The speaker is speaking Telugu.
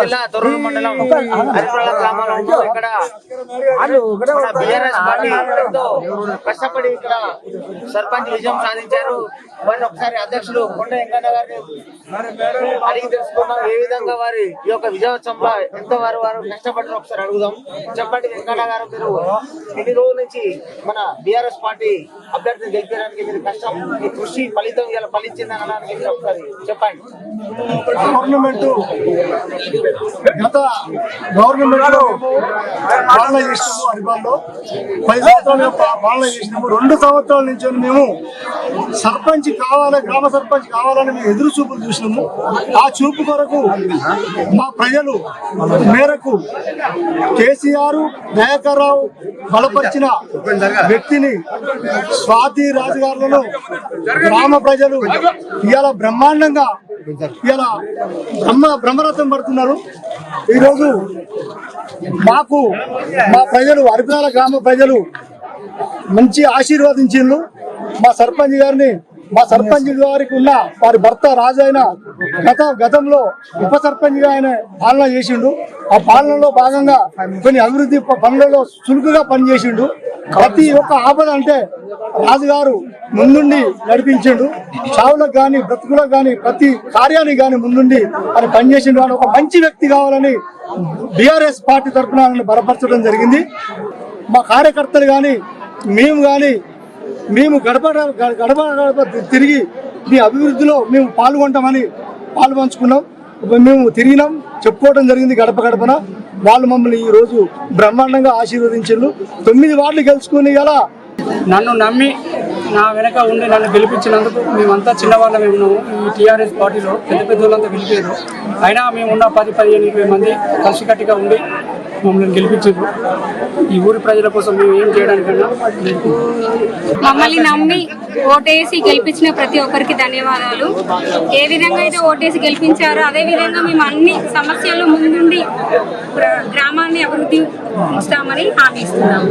జిల్లా తొర్రూరు మండలం హరిపుల గ్రామంలో ఉన్నాం. ఇక్కడ బీఆర్ఎస్ పార్టీ కష్టపడి ఇక్కడ సర్పంచ్ విజయం సాధించారు. మరి ఒకసారి అధ్యక్షులు కొండ వెంకన్న గారిని అడిగి తెలుసుకున్నాం ఏ విధంగా వారి ఈ యొక్క విజయోత్సవంలో ఎంత వారు వారు కష్టపడ్డారు ఒకసారి అడుగుదాం. చెప్పండి వెంకన్న గారు మీరు ఎన్ని రోజుల నుంచి మన బీఆర్ఎస్ పార్టీ అభ్యర్థి గెలిపడానికి మీరు కష్టం. మీ కృషి ఫలితం ఇలా ఫలించింది అనడానికి మీరు ఒకసారి చెప్పండి. గవర్నమెంట్ గత గవర్నమెంట్ పాలన చేసినాము హరిబాల్లో పది సంవత్సరాలుగా పాలన చేసినాము రెండు సంవత్సరాల నుంచి మేము సర్పంచ్ కావాలి గ్రామ సర్పంచ్ కావాలని మేము ఎదురు చూపులు చూసినాము. ఆ చూపు కొరకు మా ప్రజలు మేరకు కేసీఆర్ దయాకర్ రావు బలపరిచిన వ్యక్తిని స్వాతి రాజుగారులను గ్రామ ప్రజలు ఇవాళ బ్రహ్మాండంగా ఇవాళ బ్రహ్మ బ్రహ్మరథం పడుతున్నారు. ఈరోజు మాకు మా ప్రజలు అరిపినాల గ్రామ ప్రజలు మంచి ఆశీర్వదించిండ్రు. మా సర్పంచ్ గారిని మా సర్పంచ్ గారికి ఉన్న వారి భర్త రాజైన గత గతంలో ఉప సర్పంచ్గా ఆయన పాలన చేసిండు. ఆ పాలనలో భాగంగా కొన్ని అభివృద్ధి పనులలో చురుకుగా పనిచేసిండు. ప్రతి ఒక్క ఆపద అంటే రాజుగారు ముందుండి నడిపించిండు. చావులకు కానీ బ్రతుకులకు కానీ ప్రతి కార్యానికి కానీ ముందుండి ఆయన పనిచేసిండు అని ఒక మంచి వ్యక్తి కావాలని బీఆర్ఎస్ పార్టీ తరఫున బలపరచడం జరిగింది. మా కార్యకర్తలు కానీ మేము కానీ మేము గడప గడప గడప తిరిగి మీ అభివృద్ధిలో మేము పాల్గొంటామని పాల్పంచుకున్నాం మేము తిరిగినాం. చెప్పుకోవడం జరిగింది గడప గడపన. వాళ్ళు మమ్మల్ని ఈరోజు బ్రహ్మాండంగా ఆశీర్వదించారు తొమ్మిది వార్డులు గెలుచుకుని గల నన్ను నమ్మి నా వెనక ఉండి నన్ను గెలిపించినందుకు మేమంతా చిన్నవాళ్ళమే ఉన్నాము. ఈ టీఆర్ఎస్ పార్టీలో పెద్ద పెద్ద వాళ్ళంతా గెలిపారు. అయినా మేమున్న పది పదిహేను ఇరవై మంది కలిసికట్టుగా ఉండి మమ్మల్ని గెలిపించారు. ఈ ఊరి ప్రజల కోసం మేము ఏం చేయడానికన్నా మమ్మల్ని నమ్మి ఓటేసి గెలిపించిన ప్రతి ఒక్కరికి ధన్యవాదాలు. ఏ విధంగా అయితే ఓటేసి గెలిపించారో అదే విధంగా మేము అన్ని సమస్యలు ముందుండి గ్రామాన్ని అభివృద్ధి ఉంచుతామని హామీ ఇస్తున్నాము.